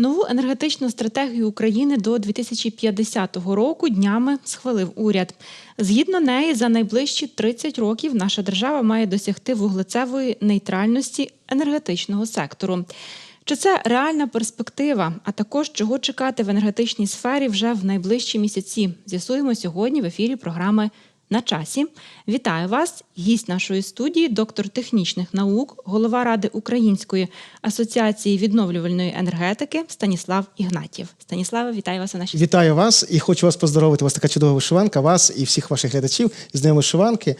Нову енергетичну стратегію України до 2050 року днями схвалив уряд. Згідно неї, за найближчі 30 років наша держава має досягти вуглецевої нейтральності енергетичного сектору. Чи це реальна перспектива? А також чого чекати в енергетичній сфері вже в найближчі місяці? З'ясуємо сьогодні в ефірі програми на часі. Вітаю вас! Гість нашої студії, доктор технічних наук, голова Ради Української асоціації відновлювальної енергетики Станіслав Ігнатів. Станіславе, вітаю вас у нашій Вітаю вас і хочу вас поздоровити. У вас така чудова вишиванка, вас і всіх ваших глядачів з Днем вишиванки.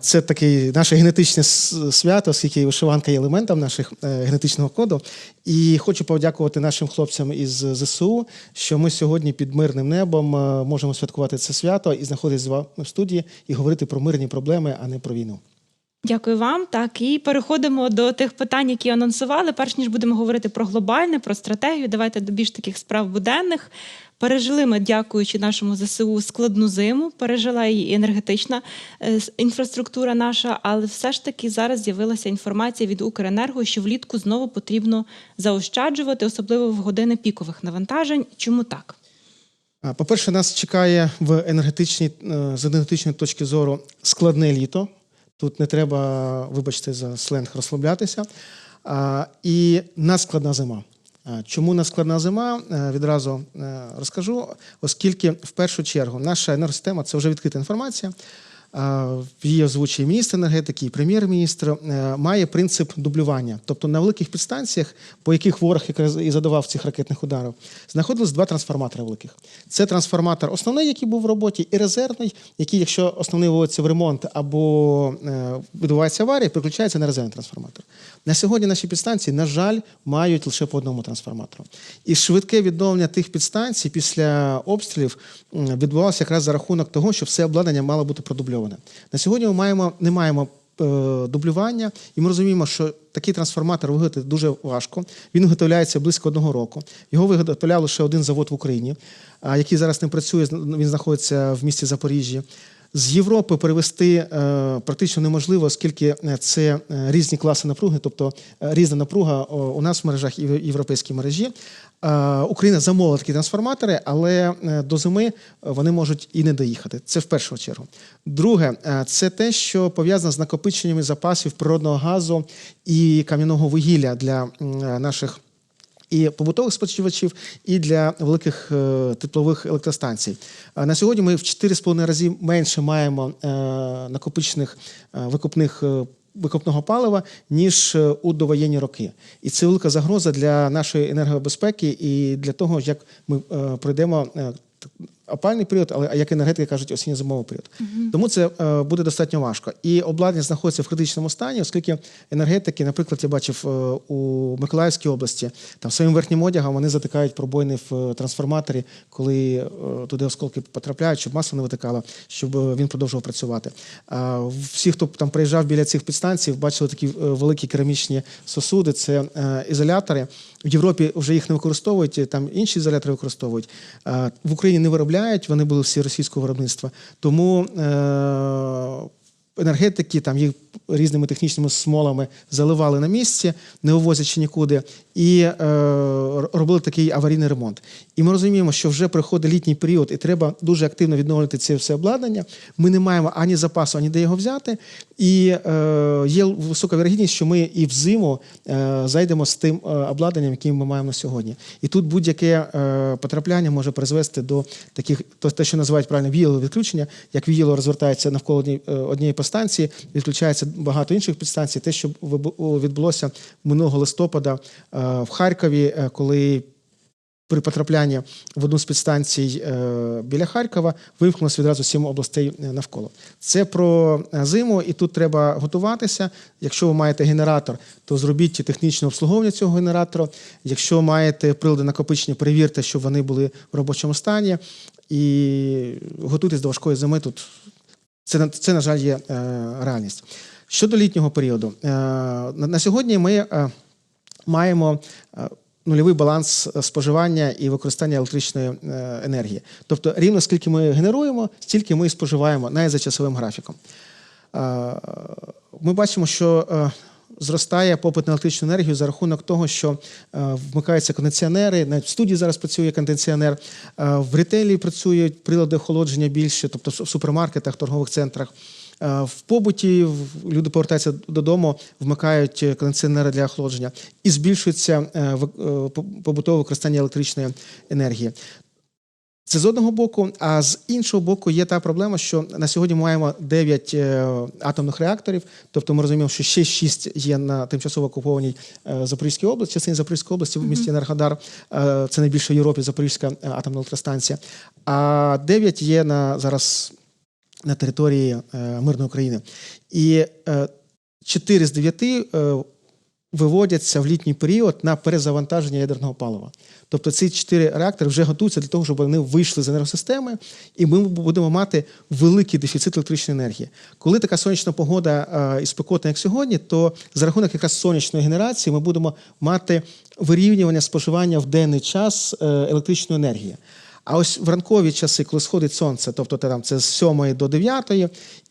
Це таке наше генетичне свято, оскільки вишиванка є елементом наших е, генетичного коду. І хочу подякувати нашим хлопцям із ЗСУ, що ми сьогодні під мирним небом е, можемо святкувати це свято і знаходитися в студії і говорити про мирні проблеми, а не про війну. Дякую вам. Так, і переходимо до тих питань, які анонсували. Перш ніж будемо говорити про глобальне, про стратегію. Давайте до більш таких справ буденних. Пережили ми, дякуючи нашому ЗСУ, складну зиму. Пережила її енергетична е, інфраструктура наша, але все ж таки зараз з'явилася інформація від Укренерго, що влітку знову потрібно заощаджувати, особливо в години пікових навантажень. Чому так? По-перше, нас чекає в енергетичній, е, з енергетичної точки зору складне літо. Тут не треба, вибачте, за сленг розслаблятися. І надскладна зима. Чому надскладна зима? Е, Відразу е, розкажу, оскільки в першу чергу наша енергосистема це вже відкрита інформація. Її озвучує міністр енергетики і прем'єр-міністр, е, має принцип дублювання. Тобто на великих підстанціях, по яких ворог якраз і задавав цих ракетних ударів, знаходились два трансформатори великих. Це трансформатор основний, який був в роботі, і резервний, який, якщо основний виводиться в ремонт або е, відбувається аварія, переключається на резервний трансформатор. На сьогодні наші підстанції, на жаль, мають лише по одному трансформатору. І швидке відновлення тих підстанцій після обстрілів відбувалося якраз за рахунок того, що все обладнання мало бути продубльоване. На сьогодні ми маємо, не маємо е, дублювання, і ми розуміємо, що такий трансформатор виготовити дуже важко. Він виготовляється близько одного року. Його виготовляв лише один завод в Україні, який зараз не працює. Він знаходиться в місті Запоріжжі. З Європи перевести е, практично неможливо, оскільки е, це е, різні класи напруги, тобто різна напруга у нас в мережах і в європейській мережі. Україна замовила такі трансформатори, але до зими вони можуть і не доїхати. Це в першу чергу. Друге, це те, що пов'язано з накопиченнями запасів природного газу і кам'яного вугілля для наших і побутових споживачів, і для великих е, теплових електростанцій. А На сьогодні ми в 4,5 рази менше маємо е, накопичених е, викопних. е, Викопного палива ніж е, у довоєнні роки, і це велика загроза для нашої енергобезпеки і для того, як ми е, пройдемо е, опальний період, але як енергетики кажуть, осінньо-зимовий період. Тому це е, буде достатньо важко. І обладнання знаходиться в критичному стані, оскільки енергетики, наприклад, я бачив е, у Миколаївській області, там своїм верхнім одягом вони затикають пробойни в е, трансформаторі, коли е, туди осколки потрапляють, щоб масло не витикало, щоб е, він продовжував працювати. А всі, хто там приїжджав біля цих підстанцій, бачили такі е, великі керамічні сосуди, це е, ізолятори. В Європі вже їх не використовують, там інші ізолятори використовують. Е, В Україні не виробляють, вони були всі російського виробництва. Тому е, енергетики там їх різними технічними смолами заливали на місці, не вивозячи нікуди, і е, робили такий аварійний ремонт. І ми розуміємо, що вже приходить літній період, і треба дуже активно відновлювати це все обладнання. Ми не маємо ані запасу, ані де його взяти. І е, є висока вірогідність, що ми і взиму е, зайдемо з тим е, обладнанням, яким ми маємо на сьогодні. І тут будь-яке е, потрапляння може призвести до таких, то те, що називають правильно віялове відключення, як віяло розвертається навколо е, однієї підстанції, відключається багато інших підстанцій. Те, що відбулося минулого листопада е, в Харкові, е, коли при потраплянні в одну з підстанцій е, біля Харкова вимкнулося відразу сім областей навколо. Це про зиму, і тут треба готуватися. Якщо ви маєте генератор, то зробіть технічне обслуговування цього генератора. Якщо маєте прилади накопичення, перевірте, щоб вони були в робочому стані. І готуйтесь до важкої зими. Тут це, це на жаль, є е, реальність. Щодо літнього періоду, е, на, сьогодні ми е, маємо нульовий баланс споживання і використання електричної енергії. Тобто, рівно скільки ми генеруємо, стільки ми і споживаємо навіть за часовим графіком. Ми бачимо, що зростає попит на електричну енергію за рахунок того, що е, вмикаються кондиціонери. Навіть в студії зараз працює кондиціонер. Е, в ретейлі працюють прилади охолодження більше, тобто в супермаркетах, торгових центрах. Е, В побуті люди повертаються додому, вмикають кондиціонери для охолодження і збільшується побутове використання електричної енергії. Це з одного боку, а з іншого боку, є та проблема, що на сьогодні ми маємо 9 е, атомних реакторів. Тобто ми розуміємо, що ще 6 є на тимчасово окупованій е, Запорізькій області, частині Запорізької області в місті Енергодар. Е, Це найбільша в Європі Запорізька атомна електростанція. А 9 є на зараз на території мирної України. І е, 4 з 9 е, виводяться в літній період на перезавантаження ядерного палива. Тобто ці чотири реактори вже готуються для того, щоб вони вийшли з енергосистеми, і ми будемо мати великий дефіцит електричної енергії. Коли така сонячна погода е, і спекотна, як сьогодні, то за рахунок якраз сонячної генерації ми будемо мати вирівнювання споживання в денний час е, електричної енергії. А ось в ранкові часи, коли сходить сонце, тобто там це з 7 до 9,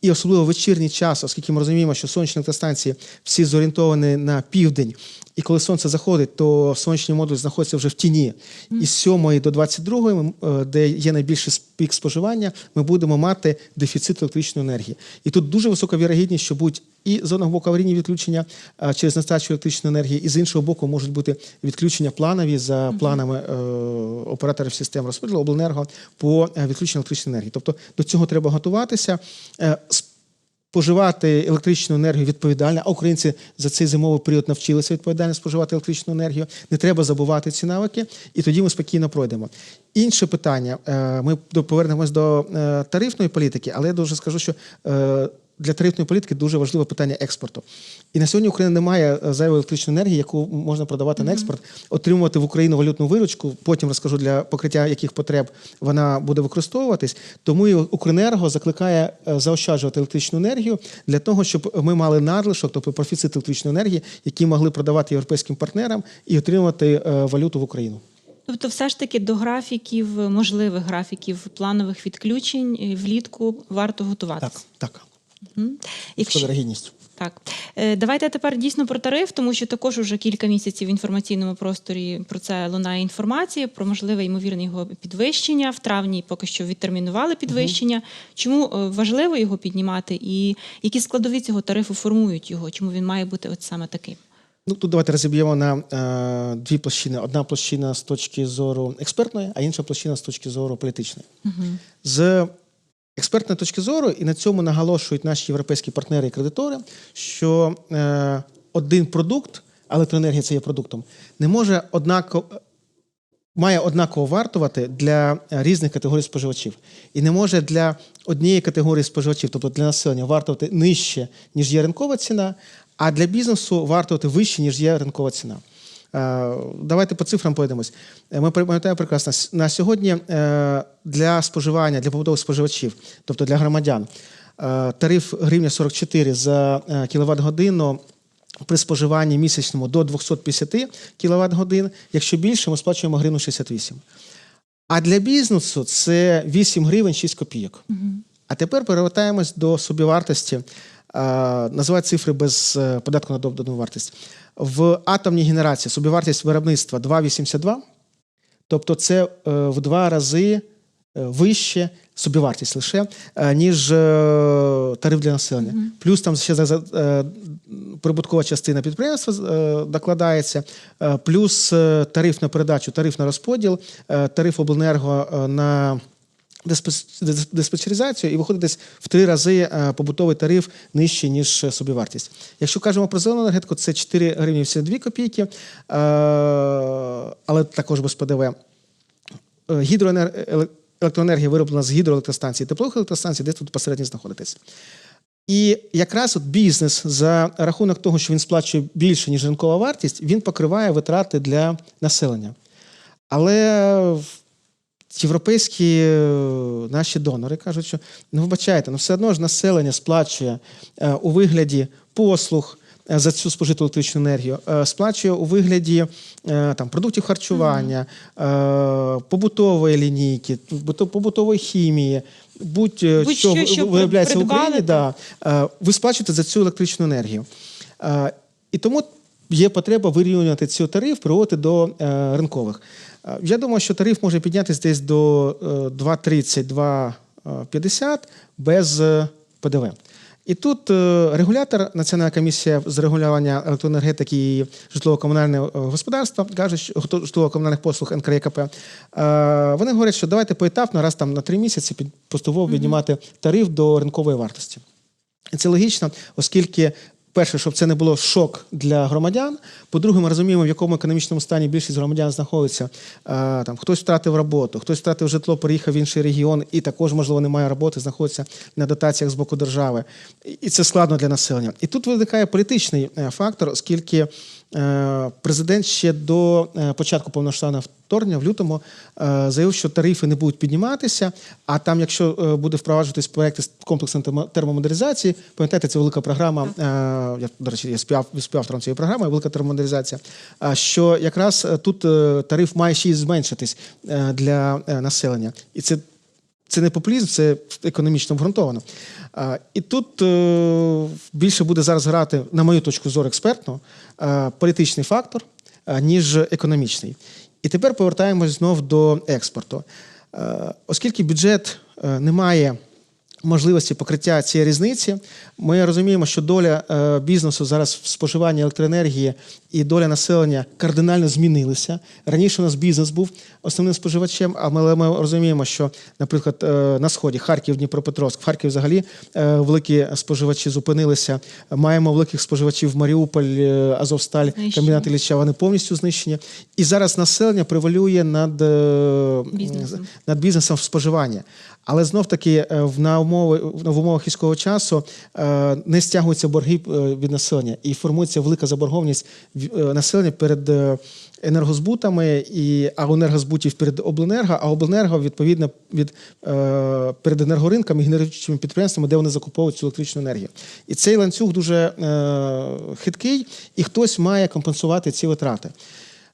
і особливо вечірній час, оскільки ми розуміємо, що сонячні електростанції всі зорієнтовані на південь, і коли сонце заходить, то сонячний модуль знаходиться вже в тіні. І з 7 до 22, е, де є найбільший пік споживання, ми будемо мати дефіцит електричної енергії. І тут дуже висока вірогідність, що будуть і з одного боку аварійні відключення через нестачу електричної енергії, і з іншого боку можуть бути відключення планові за планами е, операторів систем розподілу обленерго по е, відключенню електричної енергії. Тобто до цього треба готуватися. Е, Споживати електричну енергію відповідально, а українці за цей зимовий період навчилися відповідально споживати електричну енергію. Не треба забувати ці навики, і тоді ми спокійно пройдемо. Інше питання: е, ми повернемось до е, тарифної політики, але я дуже скажу, що е, для тарифної політики дуже важливе питання експорту. І на сьогодні Україна не має е, зайвої електричної енергії, яку можна продавати на експорт, отримувати в Україну валютну виручку. Потім розкажу для покриття яких потреб вона буде використовуватись. Тому і Укренерго закликає е, заощаджувати електричну енергію для того, щоб ми мали надлишок, тобто профіцит електричної енергії, які могли продавати європейським партнерам і отримувати е, валюту в Україну. Тобто, все ж таки до графіків, можливих графіків планових відключень влітку варто готуватися. Так, так. Мгм. Якщо... Так, Е, давайте тепер дійсно про тариф, тому що також уже кілька місяців в інформаційному просторі про це лунає інформація про можливе ймовірне його підвищення. В травні поки що відтермінували підвищення. Чому е, важливо його піднімати, і які складові цього тарифу формують його? Чому він має бути от саме таким? Ну, тут давайте розіб'ємо на е, дві площини. Одна площина з точки зору експертної, а інша площина з точки зору політичної. З експертної точки зору, і на цьому наголошують наші європейські партнери і кредитори, що е, один продукт, електроенергія це є продуктом, не може однаково. Має однаково вартувати для різних категорій споживачів. І не може для однієї категорії споживачів, тобто для населення, вартувати нижче, ніж є ринкова ціна, а для бізнесу вартувати вище, ніж є ринкова ціна. Е, Давайте по цифрам пройдемось. Е, Ми пам'ятаємо прекрасно, на сьогодні е, для споживання, для побутових споживачів, тобто для громадян, тариф гривня 44 за кіловат годину при споживанні місячному до 250 кВт годин. Якщо більше, ми сплачуємо гривну 68. А для бізнесу це 8 гривень 6 копійок. А тепер перевертаємось до собівартості. Називають цифри без податку на додану вартість. В атомній генерації собівартість виробництва 2,82. Тобто це е, в два рази е, вище собівартість лише, е, ніж тариф для населення. Плюс там ще прибуткова частина підприємства докладається, плюс тариф на передачу, тариф на розподіл, тариф обленерго на диспетчеризацію і виходить десь в три рази е, побутовий тариф нижчий, ніж е, собівартість. Якщо кажемо про зелену енергетику, це 4 гривні 82 копійки, е, але також без ПДВ. Електроенергія вироблена з гідроелектростанцій, теплових електростанцій, десь тут посередньо знаходитесь. І якраз от бізнес за рахунок того, що він сплачує більше, ніж ринкова вартість, він покриває витрати для населення. Але європейські е, наші донори кажуть, що ну вибачайте, ну все одно ж населення сплачує е, у вигляді послуг. е, За цю спожиту електричну енергію сплачує у вигляді там продуктів харчування, побутової лінійки, побутової хімії, будь-що Будь-що, що виробляється в Україні, да, ви сплачуєте за цю електричну енергію. І тому є потреба вирівнювати цей тариф, приводити до е, ринкових. Е, Я думаю, що тариф може піднятися десь до е, 2,30, 2,50 без е, ПДВ. І тут е, регулятор, Національна комісія з регулювання електроенергетики і житлово-комунального е, господарства, каже, що житлово-комунальних послуг НКРЕКП, е, вони говорять, що давайте поетапно, раз там на три місяці під- поступово піднімати тариф до ринкової вартості. Це логічно, оскільки. Перше, щоб це не було шок для громадян. По-друге, ми розуміємо, в якому економічному стані більшість громадян знаходиться. Там хтось втратив роботу, хтось втратив житло, переїхав в інший регіон і також, можливо, не має роботи, знаходиться на дотаціях з боку держави. І- це складно для населення. І тут виникає політичний е, фактор, оскільки президент ще до е, початку повноштабного вторгнення в лютому е, заявив, що тарифи не будуть підніматися. А там, якщо е, буде впроваджуватись проекти з комплексної термо- термомодернізації, пам'ятаєте, це велика програма. е, Я до речі, я спів, співавтором цієї програми, велика термомодернізація. що якраз е, тут е, тариф має ще й зменшитись е, для е, населення, і це це не популізм, це економічно обґрунтовано. І тут е, більше буде зараз грати, на мою точку зору, експертно, е, політичний фактор, е, ніж економічний. І тепер повертаємось знов до експорту. Оскільки бюджет не має можливості покриття цієї різниці. Ми розуміємо, що доля е, бізнесу зараз в споживанні електроенергії і доля населення кардинально змінилися. Раніше у нас бізнес був основним споживачем, але ми розуміємо, що, наприклад, е, на сході Харків, Дніпропетровськ, в Харків взагалі е, великі споживачі зупинилися. Маємо великих споживачів Маріуполь, Азовсталь, комбінат Ілліча, вони повністю знищені. І зараз населення превалює над Бізнесом. над бізнесом в споживання. Але знов таки на умови в умовах військового часу е, не стягуються борги е, від населення і формується велика заборгованість е, населення перед енергозбутами і а енергозбутів перед обленерго, а обленерго відповідно від перед енергоринками генеруючими підприємствами, де вони закуповують цю електричну енергію. І цей ланцюг дуже хиткий, і хтось має компенсувати ці витрати.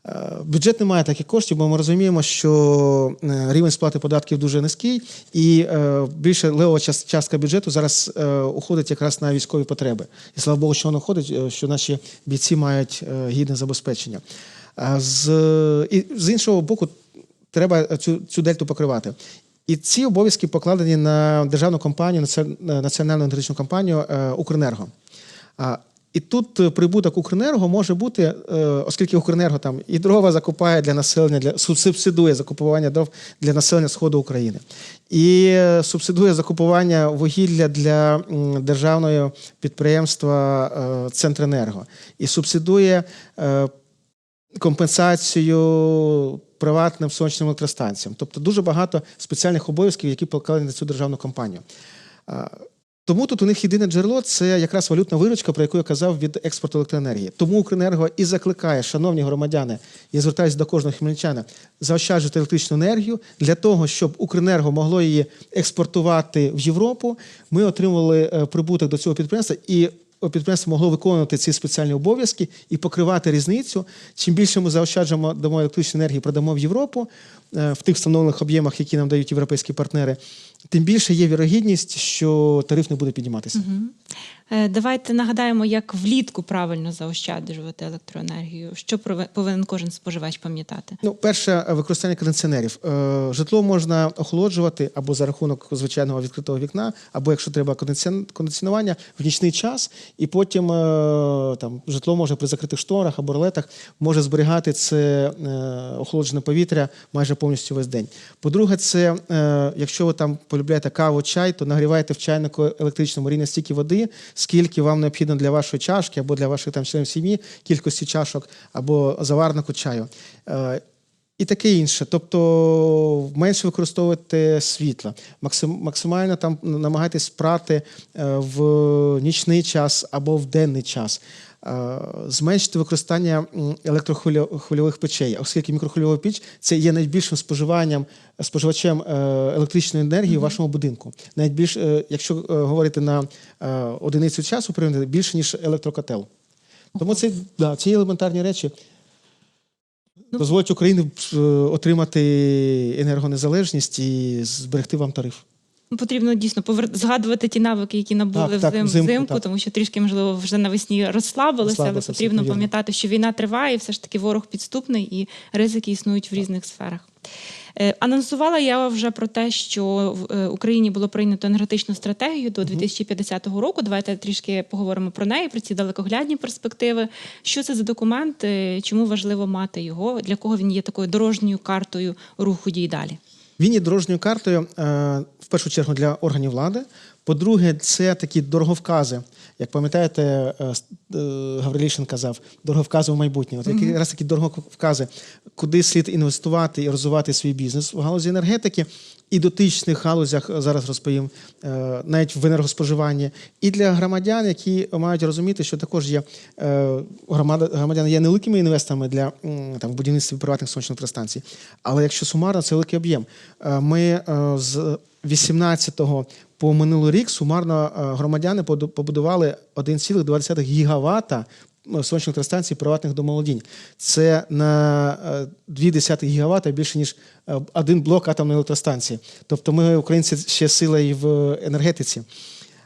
Е, Бюджет не має таких коштів, бо ми розуміємо, що е, рівень сплати податків дуже низький, і е, більше левова частка бюджету зараз уходить якраз на військові потреби. І слава Богу, що воно ходить, е, що наші бійці мають гідне забезпечення. З, і з іншого боку, треба цю, цю дельту покривати. І ці обов'язки покладені на державну компанію, на національну енергетичну компанію Укренерго. І тут е, прибуток Укренерго може бути, е, оскільки Укренерго там і дрова закупає для населення, для субсидує закупування дров для населення Сходу України, і е, субсидує закупування вугілля для державного підприємства Центренерго, і субсидує компенсацію приватним сонячним електростанціям. Тобто дуже багато спеціальних обов'язків, які покладені на цю державну компанію. Тому тут у них єдине джерело це якраз валютна виручка, про яку я казав від експорту електроенергії. Тому Укренерго і закликає, шановні громадяни, я звертаюся до кожного хмельничана, заощаджувати електричну енергію для того, щоб Укренерго могло її експортувати в Європу. Ми отримували е, прибуток до цього підприємства і. Підприємство могло виконувати ці спеціальні обов'язки і покривати різницю. Чим більше ми заощаджуємо дамо електричної енергії, продамо в Європу е, в тих встановлених об'ємах, які нам дають європейські партнери, тим більше є вірогідність, що тариф не буде підніматися. Е, Давайте нагадаємо, як влітку правильно заощаджувати електроенергію. Що повинен кожен споживач пам'ятати? Ну, перше, е, використання кондиціонерів. Е, Житло можна охолоджувати або за рахунок звичайного відкритого вікна, або якщо треба кондиціонування в нічний час, і потім е, там житло може при закритих шторах або ролетах може зберігати це е, охолоджене повітря майже повністю весь день. По-друге, це е, якщо ви там полюбляєте каву, чай, то нагрівайте в чайнику електричному рівня стільки води, скільки вам необхідно для вашої чашки або для ваших там членів сім'ї, кількості чашок або заварнику чаю. І таке інше. Тобто менше використовувати світла, максимально там намагайтесь прати е, в нічний час або в денний час. Е, Зменшити використання електрохвильових печей, оскільки мікрохвильова піч це є найбільшим споживанням споживачем е, електричної енергії в вашому будинку. Навіть більш, е, якщо говорити на одиницю часу, більше ніж електрокотел. Тому це да, ці елементарні речі дозволять Україні е, отримати енергонезалежність і зберегти вам тариф. Потрібно дійсно повер... згадувати ті навики, які набули Так, так, взим... взимку, взимку, так. тому що трішки, можливо, вже навесні розслабилися, але потрібно пам'ятати, що війна триває, і все ж таки ворог підступний і ризики існують в різних сферах. Е, Анонсувала я вже про те, що в е, Україні було прийнято енергетичну стратегію до 2050 року. Давайте трішки поговоримо про неї, про ці далекоглядні перспективи. Що це за документ? е, Чому важливо мати його? Для кого він є такою дорожньою картою руху дій далі? Він є дорожньою картою е, в першу чергу для органів влади. По-друге, це такі дороговкази. Як пам'ятаєте, е, е, Гаврилішин казав, дороговкази в майбутнє. От які якраз такі дороговкази, куди слід інвестувати і розвивати свій бізнес в галузі енергетики і дотичних галузях е, зараз розповім, е, навіть в енергоспоживанні, і для громадян, які мають розуміти, що також є е, громада громадяни є невеликими інвесторами для там будівництва приватних сонячних електростанцій. Але якщо сумарно, це великий об'єм. Ми з 18-го по минулий рік сумарно громадяни побудували 1,2 гігавата сонячних електростанцій приватних домоволодінь. Це на е, 2,2 гігавата більше, ніж е, один блок атомної електростанції. Тобто ми, українці, ще сила і в енергетиці.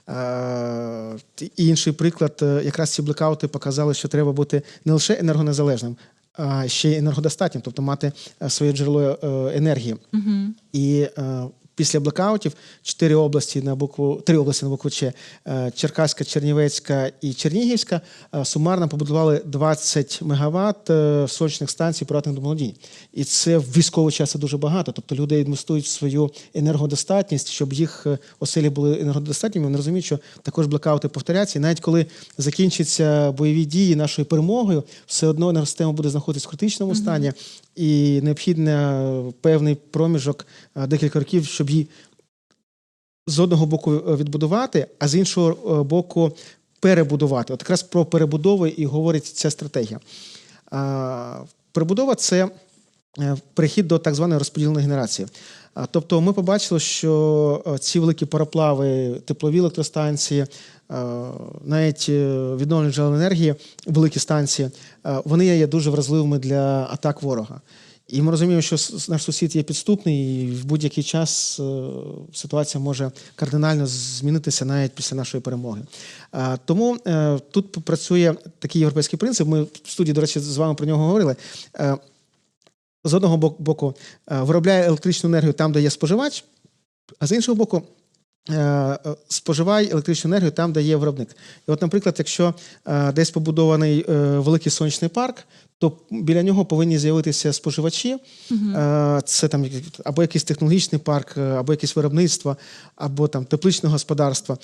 Е, І інший приклад, е, якраз ці блекаути показали, що треба бути не лише енергонезалежним, а ще й енергодостатнім, тобто мати е, своє джерело е, енергії. І е, після блекаутів чотири області на букву три області на букву Ч е, Черкаська, Чернівецька і Чернігівська е, сумарно побудували 20 мегаватт е, сонячних станцій приватних домолодінь. І це в військовий час це дуже багато. Тобто люди інвестують в свою енергодостатність, щоб їх оселі були енергодостатніми. Вони розуміють, що також блекаути повторяться. І навіть коли закінчаться бойові дії нашою перемогою, все одно енергосистема буде знаходитися в критичному стані, і необхідно е, певний проміжок е, декілька років, щоб її з одного боку е, відбудувати, а з іншого боку перебудувати. От якраз про перебудову і говорить ця стратегія. Перебудова це перехід до так званої розподіленої генерації. Тобто ми побачили, що е, ці великі пароплави, теплові електростанції, е, навіть е, відновлені джерела енергії, великі станції, е, вони є дуже вразливими для атак ворога. І ми розуміємо, що наш сусід є підступний, і в будь-який час е, ситуація може кардинально змінитися навіть після нашої перемоги. Е, Тому е, тут працює такий європейський принцип. Ми в студії, до речі, з вами про нього говорили. З одного бок- боку е, виробляє електричну енергію там, де є споживач, а з іншого боку. е, е, Споживай електричну енергію там, де є виробник. І от, наприклад, якщо десь побудований великий сонячний парк, то біля нього повинні з'явитися споживачі. Е, Це там або якийсь технологічний парк, або якесь виробництво, або там тепличне господарство.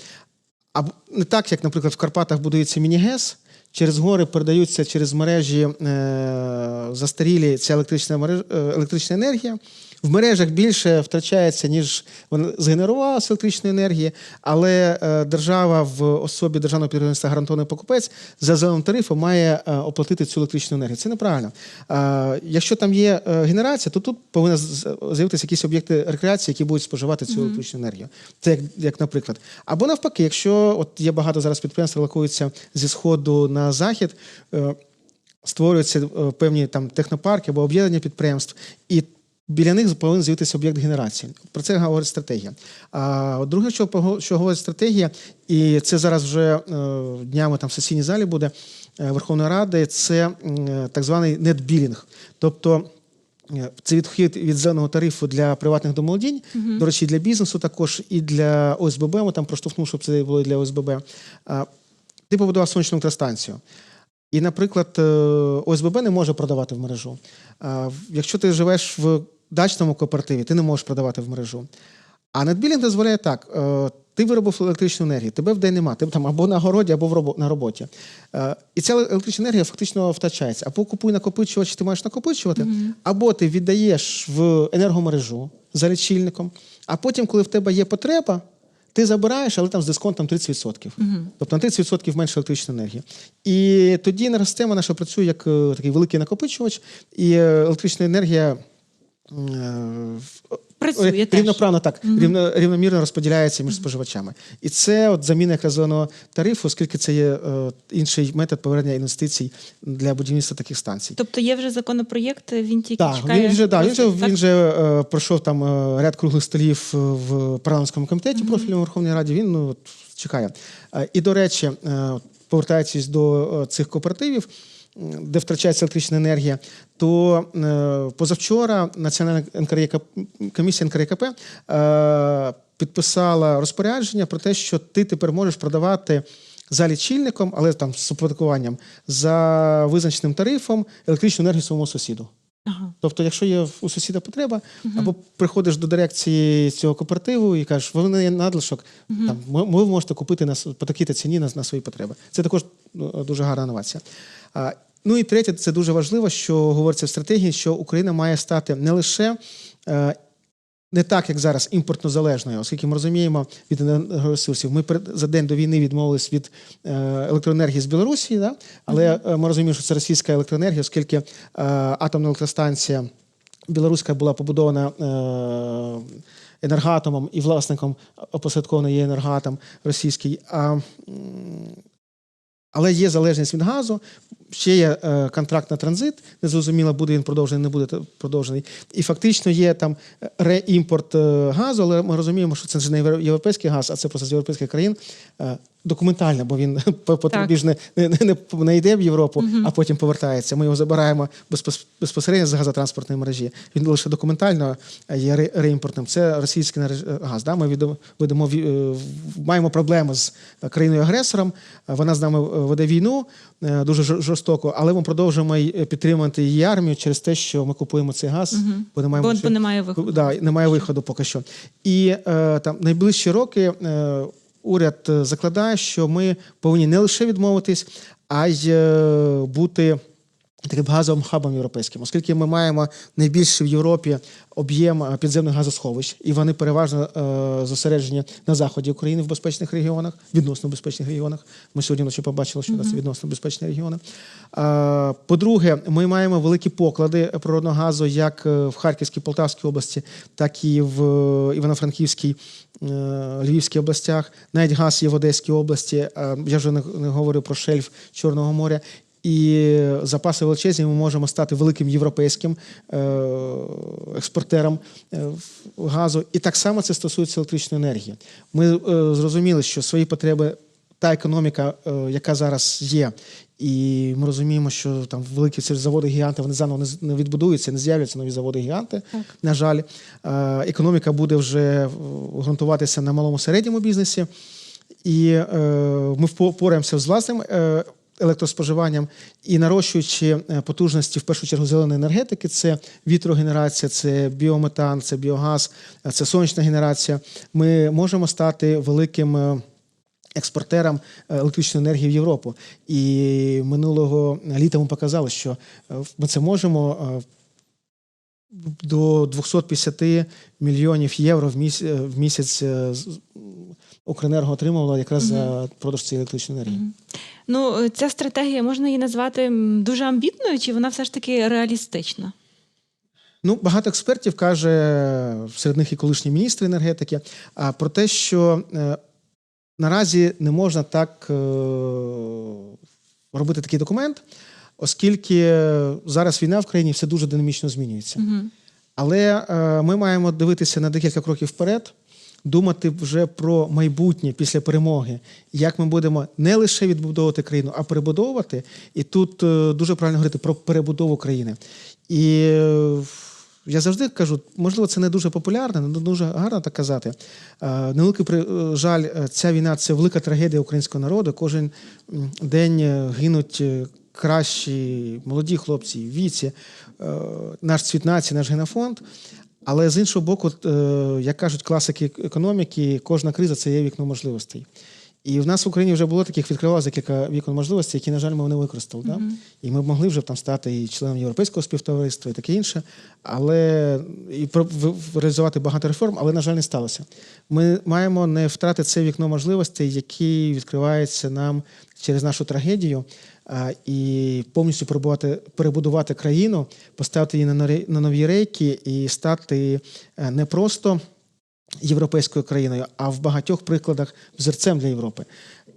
Або не так, як, наприклад, в Карпатах будується міні-ГЕС, через гори передаються через мережі е, застарілі ця електрична, мереж, е, електрична енергія. В мережах більше втрачається, ніж вона згенерувалася електричної енергії, але е, держава в особі державного підприємства гарантований покупець за зеленим тарифом має е, оплатити цю електричну енергію. Це неправильно. Е, якщо там є генерація, то тут повинні з'явитися якісь об'єкти рекреації, які будуть споживати цю електричну енергію. Це як, як наприклад. Або навпаки, якщо от є багато зараз підприємств, релокуються зі сходу на захід. Створюються певні там технопарки або об'єднання підприємств, і біля них повинен з'явитися об'єкт генерації. Про це говорить стратегія. А друге, що, що говорить стратегія, і це зараз вже е, днями там в сесійній залі буде е, Верховної Ради, це так званий нетбілінг. Тобто е, це відхід від зеленого тарифу для приватних домолодінь, до речі, для бізнесу також, і для ОСББ. Ми там проштовхнув, щоб це було і для ОСББ. Ти побудував сонячну електростанцію. І, наприклад, ОСББ не може продавати в мережу. Якщо ти живеш в дачному кооперативі, ти не можеш продавати в мережу. А нетбілінг дозволяє так: е, ти виробив електричну енергію, тебе вдень нема, ти там або на городі, або на роботі. Е, І ця електрична енергія фактично втрачається. Або купуй накопичувач, ти маєш накопичувати, або ти віддаєш в енергомережу за лічильником, а потім, коли в тебе є потреба, ти забираєш, але там з дисконтом 30%. Тобто на 30% менше електричної енергії. І тоді енергосистема наша працює як е, такий великий накопичувач, і електрична енергія в- Працює Рі- теж. рівноправно так, рівно, рівномірно розподіляється між споживачами. І це от заміна якраз зеленого тарифу, оскільки це є е, інший метод повернення інвестицій для будівництва таких станцій. Тобто є вже законопроєкт, він тільки Так, чекає. він вже да, він вже він вже е, пройшов там е, ряд круглих столів е, в парламентському комітеті профільному Верховній Раді. Він ну от, чекає. Е, і до речі, е, повертаючись до е, цих кооперативів, де втрачається електрична енергія, то е, позавчора Національна НКРЄКП, комісія НКРЄКП е, підписала розпорядження про те, що ти тепер можеш продавати. За лічильником, але там з оподаткуванням за визначеним тарифом електричну енергію своєму сусіду. Ага. Тобто, якщо є у сусіда потреба, або приходиш до дирекції цього кооперативу і кажеш, ви мене є надлишок, там ми- ви можете купити на по такій ціні на, на свої потреби. Це також ну, дуже гарна інновація. Ну і третє, це дуже важливо, що говориться в стратегії, що Україна має стати не лише. е, Не так, як зараз, імпортно залежною, оскільки ми розуміємо від енергоресурсів. Ми за день до війни відмовились від е, електроенергії з Білорусі, да? але е, ми розуміємо, що це російська електроенергія, оскільки атомна електростанція білоруська була побудована енергатомом і власником опосередковано є енергатом російський. А, але є залежність від газу, ще є е, контракт на транзит, незрозуміло, буде він продовжений, не буде продовжений. І фактично є там реімпорт е, газу, але ми розуміємо, що це ж не європейський газ, а це просто з європейських країн. е, Документально, бо він по по ж не, не, не, не йде в Європу, а потім повертається. Ми його забираємо безпос- безпосередньо з газотранспортної мережі. Він лише документально є ре- реімпортним. Це російський нареж- газ. Да? Ми відомо- е, маємо проблеми з країною-агресором. Е, Вона з нами е, веде війну е, дуже жорстоко, але ми продовжуємо е, підтримувати її армію через те, що ми купуємо цей газ, бо не маємо Бо, ще- бо немає виходу. Да, немає виходу поки що. І е, там найближчі роки е, уряд е, закладає, що ми повинні не лише відмовитись, а й е, бути таким газовим хабом європейським, оскільки ми маємо найбільший в Європі об'єм е, підземних газосховищ, і вони переважно е, зосереджені на заході України в безпечних регіонах, відносно безпечних регіонах. Ми сьогодні вночі побачили, що у нас відносно безпечні регіони. Е, По-друге, ми маємо великі поклади природного газу як е, в Харківській, Полтавській області, так і в е, Івано-Франківській, е, Львівській областях. Навіть газ є в Одеській області. Е, Я вже не не говорю про шельф Чорного моря. І запаси величезні ми можемо стати великим європейським е, експортером е, газу. І так само це стосується електричної енергії. Ми е, зрозуміли, що свої потреби, та економіка, яка зараз є, і ми розуміємо, що там великі заводи гіганти вони заново не відбудуються, не з'являться нові заводи гіганти. На жаль, економіка буде вже ґрунтуватися на малому середньому бізнесі. І ми впораємося з власним електроспоживанням і нарощуючи е, потужності, в першу чергу, зеленої енергетики, це вітрогенерація, це біометан, це біогаз, е, це сонячна генерація. Ми можемо стати великим. е, Експортерам електричної енергії в Європу. І минулого літа ми показали, що ми це можемо до 250 мільйонів євро в місяць, Укренерго отримувала якраз за продаж цієї електричної енергії. Ну, е, ця стратегія можна її назвати дуже амбітною, чи вона все ж таки реалістична? Ну, багато експертів каже, серед них і колишні міністри енергетики, а про те, що е, наразі не можна так е, робити такий документ, оскільки зараз війна в країні все дуже динамічно змінюється. Угу. Але ми маємо дивитися на декілька кроків вперед, думати вже про майбутнє після перемоги, як ми будемо не лише відбудовувати країну, а перебудовувати. І тут е, дуже правильно говорити про перебудову країни. І е, я завжди кажу, можливо, це не дуже популярно, не дуже гарно так казати. Е, Невеликий жаль, ця війна це велика трагедія українського народу. Кожен день гинуть кращі молоді хлопці віці, наш цвіт нації, наш генофонд. Але з іншого боку, е, як кажуть класики економіки, кожна криза це є вікно можливостей. І в нас в Україні вже було таких відкривалося декілька вікон можливостей, які, на жаль, ми не використали. Да? І ми б могли вже там стати і членом європейського співтовариства і таке інше, але і реалізувати багато реформ, але, на жаль, не сталося. Ми маємо не втратити це вікно можливостей, які відкриваються нам через нашу трагедію, і повністю перебудувати країну, поставити її на нові рейки і стати е, не просто європейською країною, а в багатьох прикладах взерцем для Європи.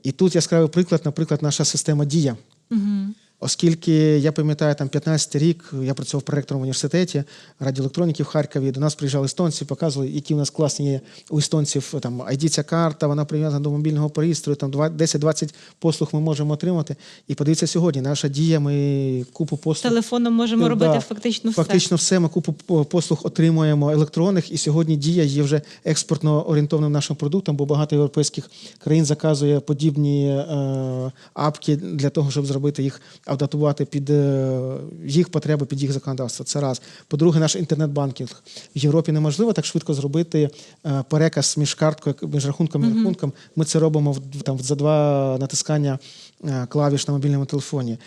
І тут яскравий приклад, наприклад, наша система Дія. Угу. Оскільки я пам'ятаю, там 15 рік я працював проректором в університеті радіоелектроніки в Харкові. До нас приїжджали естонці, показували, які у нас класні є у естонців. Там ID ця карта, вона прив'язана до мобільного пристрою. Там два- 10-20 послуг ми можемо отримати. І подивіться сьогодні, наша дія. Ми купу послуг Телефоном можемо Ну, робити да. фактично все. Фактично все. Ми купу послуг отримуємо електронних, і сьогодні дія є вже експортно орієнтовним нашим продуктом, бо багато європейських країн заказує подібні е, апки для того, щоб зробити їх, адаптувати під е, їх потреби, під їх законодавство. Це раз. По-друге, наш інтернет-банкінг в Європі неможливо так швидко зробити е, переказ між карткою, між рахунком і рахунком. Ми це робимо там за два натискання е, клавіш на мобільному телефоні.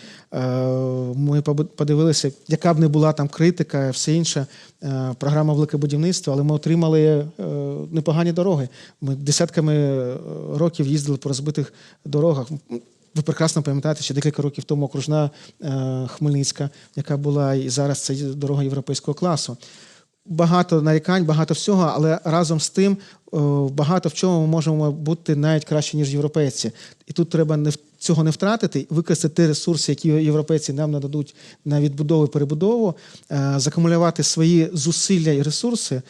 Ми подивилися, яка б не була там критика, все інше. Програма Велике будівництво, але ми отримали непогані дороги. Ми десятками років їздили по розбитих дорогах. Ви прекрасно пам'ятаєте, що декілька років тому окружна е, Хмельницька, яка була і зараз це дорога європейського класу. Багато нарікань, багато всього, але разом з тим багато в чому ми можемо бути навіть краще, ніж європейці. І тут треба не цього не втратити, використати ресурси, які європейці нам нададуть на відбудову і перебудову, е, закумулювати свої зусилля і ресурси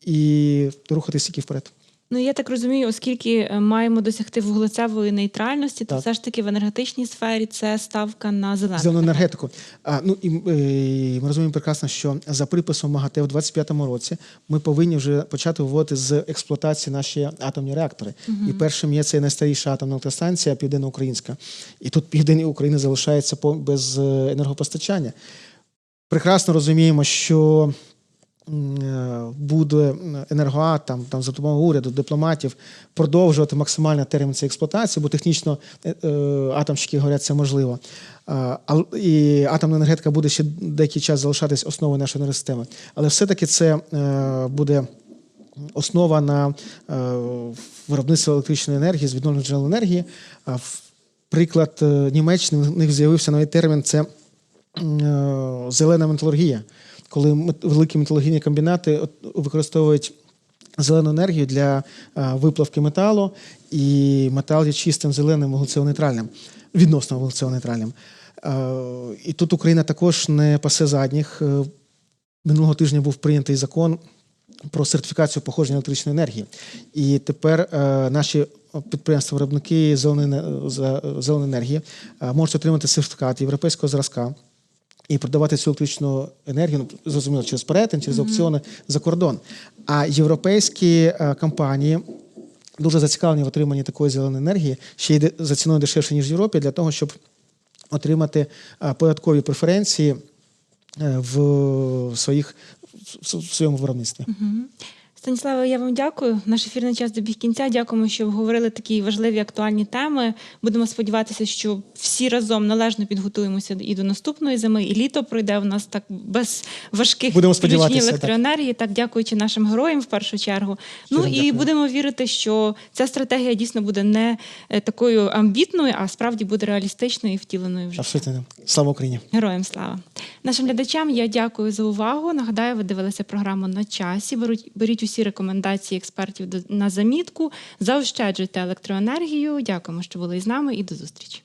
і рухатись тільки вперед. Ну я так розумію, оскільки е, маємо досягти вуглецевої нейтральності, то Так. все ж таки в енергетичній сфері це ставка на зелену. Зелену енергетику. А, ну і, е, ми розуміємо прекрасно, що за приписом МАГАТЕ в 25-му році ми повинні вже почати виводити з експлуатації наші атомні реактори. І першим є це найстаріша атомна електростанція південноукраїнська. І тут південь України залишається без е, енергопостачання. Прекрасно розуміємо, що буде енергоатом там за допомогою уряду, дипломатів продовжувати максимально термін цієї експлуатації, бо технічно е, е, атомщики говорять, це можливо. І атомна енергетика буде ще деякий час залишатись основою нашої енергосистеми. Але все-таки це е, буде основа на е, виробництво електричної енергії з відновлюваних джерел енергії. Приклад е, Німеччини, в них з'явився новий термін це е, зелена металургія, коли великі металургійні комбінати використовують зелену енергію для е, виплавки металу, і метал є чистим зеленим вуглецево-нейтральним, відносно вуглецево-нейтральним. Е, І тут Україна також не пасе задніх. Е, Минулого тижня був прийнятий закон про сертифікацію походження електричної енергії. І тепер наші підприємства-виробники зеленої, енергії можуть отримати сертифікат європейського зразка і продавати цю електричну енергію, ну, зрозуміло, через перетин, через аукціони за кордон. А європейські е, компанії дуже зацікавлені в отриманні такої зеленої енергії, ще й за ціною дешевше, ніж в Європі, для того, щоб отримати е, податкові преференції е, в своїх в в своєму виробництві. Станіславе, я вам дякую. Наш ефірний час добіг кінця. Дякуємо, що обговорили такі важливі актуальні теми. Будемо сподіватися, що всі разом належно підготуємося і до наступної зими, і літо пройде у нас так без важких Будемо сподіватися, електроенергії. Так, дякуючи нашим героям в першу чергу. Ну і дякую. будемо вірити, що ця стратегія дійсно буде не е, такою амбітною, а справді буде реалістичною і втіленою вже. Абсолютно. Слава Україні! Героям слава нашим глядачам. Я дякую за увагу. Нагадаю, ви дивилися програму на часі. Беруть беріть усі рекомендації експертів на замітку. Заощаджуйте електроенергію. Дякуємо, що були з нами, і до зустрічі.